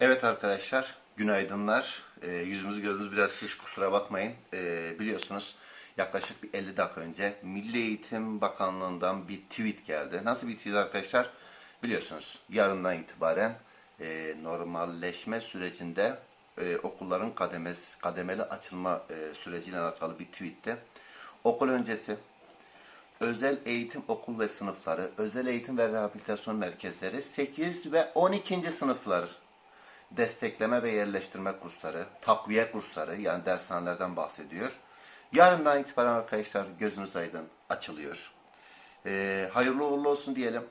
Evet arkadaşlar, günaydınlar. Ee, yüzümüzü gördüğünüz biraz şiş kusura bakmayın. Ee, biliyorsunuz yaklaşık bir 50 dakika önce Milli Eğitim Bakanlığı'ndan bir tweet geldi. Nasıl bir tweet arkadaşlar? Biliyorsunuz yarından itibaren e, normalleşme sürecinde e, okulların kademes, kademeli açılma e, süreciyle alakalı bir tweette. Okul öncesi özel eğitim okul ve sınıfları, özel eğitim ve rehabilitasyon merkezleri 8 ve 12. sınıflar destekleme ve yerleştirme kursları, takviye kursları yani dershanelerden bahsediyor. Yarından itibaren arkadaşlar gözünüz aydın açılıyor. Ee, hayırlı uğurlu olsun diyelim.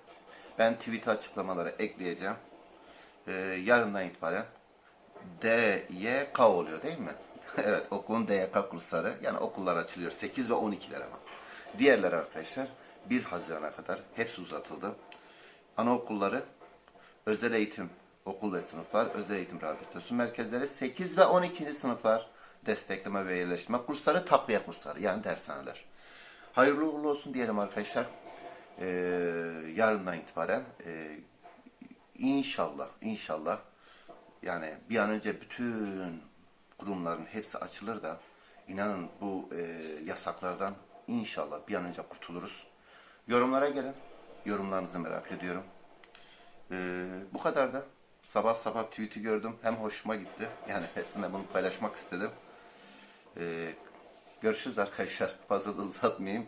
Ben tweet açıklamaları ekleyeceğim. Ee, yarından itibaren DYK oluyor değil mi? evet okulun DYK kursları yani okullar açılıyor 8 ve 12'ler ama. Diğerleri arkadaşlar 1 Haziran'a kadar hepsi uzatıldı. Anaokulları özel eğitim okul ve sınıflar, özel eğitim rehabilitasyon merkezleri 8 ve 12. sınıflar destekleme ve yerleştirme kursları, takviye kursları yani dershaneler. Hayırlı uğurlu olsun diyelim arkadaşlar. Ee, yarından itibaren e, inşallah inşallah yani bir an önce bütün kurumların hepsi açılır da inanın bu e, yasaklardan inşallah bir an önce kurtuluruz. Yorumlara gelin. Yorumlarınızı merak ediyorum. Ee, bu kadar da. Sabah sabah tweet'i gördüm. Hem hoşuma gitti. Yani sizinle bunu paylaşmak istedim. Ee, görüşürüz arkadaşlar. Fazla da uzatmayayım.